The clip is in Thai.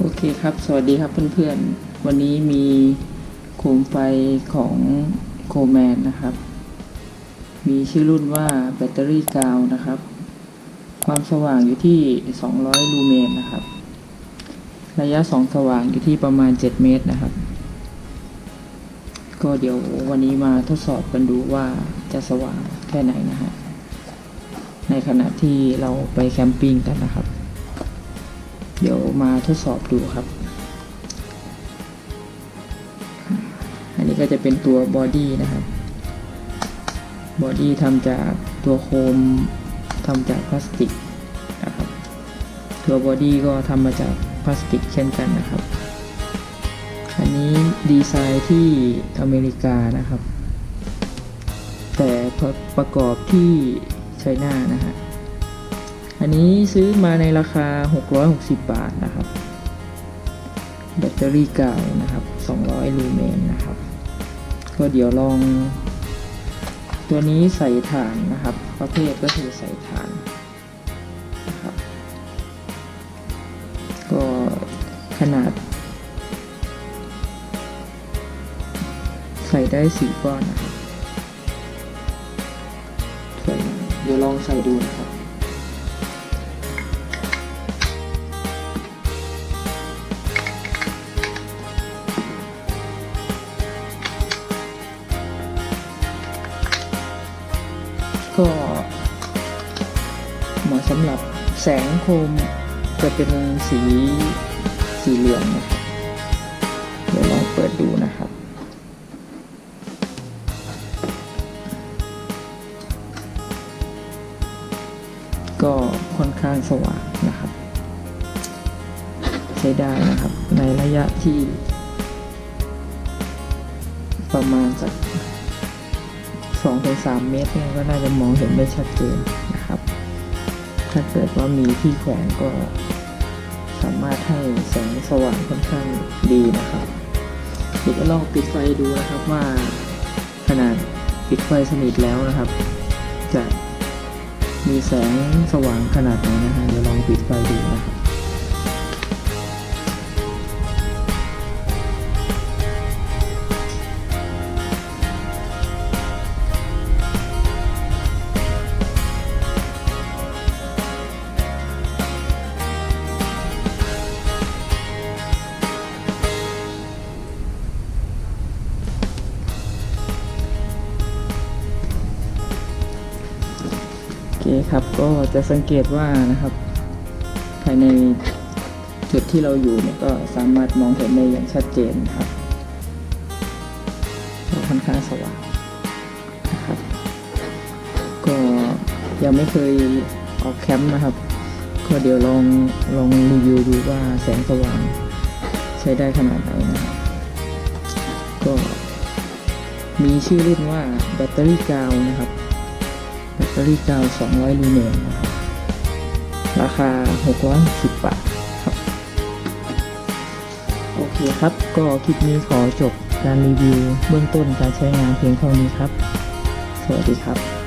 โอเคครับ สวัสดีครับเพื่อนๆ วันนี้มีโคมไฟของโคแมนนะครับ มีชื่อรุ่นว่าแบตเตอรี่กาวนะครับ ความสว่างอยู่ที่ 200 ลูเมนนะครับ ระยะสองสว่างอยู่ที่ประมาณ 7 เมตรนะครับ ก็เดี๋ยววันนี้มาทดสอบกันดูว่าจะสว่างแค่ไหนนะฮะ ในขณะที่เราไปแคมปิ้งกันนะครับ เดี๋ยวมาทดสอบดูครับ อันนี้ก็จะเป็นตัวบอดี้นะครับ บอดี้ทำจากตัวโคมทำจากพลาสติกนะครับ ตัวบอดี้ก็ทำมาจากพลาสติกเช่นกันนะครับ อันนี้ดีไซน์ที่อเมริกานะครับ แต่ประกอบที่ไชน่านะฮะ อันนี้ซื้อมาในราคา 660 บาทนะครับ แบตเตอรี่เก่านะครับ 200 ลูเมนนะครับ ก็เดี๋ยวลอง ตัวนี้ใส่ฐานนะครับ ประเภทก็คือใส่ฐานนะครับ ก็ขนาด ใส่ได้สี่ก้อนนะครับ เดี๋ยวลองใส่ดูนะครับ ก็เหมาะสำหรับแสงโคมจะเป็นสีสีเหลืองนะครับเดี๋ยวลองเปิดดูนะครับ ก็ค่อนข้างสว่างนะครับ ใช้ได้นะครับในระยะที่ประมาณสัก 2-3 เมตรเนี่ยก็น่าจะมองเห็นได้ชัดเจนนะครับ ถ้าเกิดว่ามีที่แขวนก็สามารถให้แสงสว่างค่อนข้างดีนะครับเดี๋ยวลองปิดไฟดูนะครับว่าขนาดปิดไฟสนิทแล้วนะครับ จะมีแสงสว่างขนาดไหนนะฮะเดี๋ยวลองปิดไฟดูนะครับ คครับก็จะสังเกตว่านะครับ ภายในจุดที่เราอยู่เนี่ยก็สามารถมองเห็นได้อย่างชัดเจนครับก็ค่อนข้างสว่างนะครับก็ยังไม่เคยออกแคมป์นะครับ ก็เดี๋ยวลองลองรีวิวดูว่าแสงสว่างใช้ได้ขนาดไหนนะครับก็มีชื่อรุ่นว่าแบตเตอรี่กาวนะครับ แบตเตอรี่กาว 200 ลูเมนนะครับราคา 660 บาทครับ โอเคครับ ก็คลิปนี้ขอจบการรีวิวเบื้องต้นการใช้งานเพียงเท่านี้ครับ สวัสดีครับ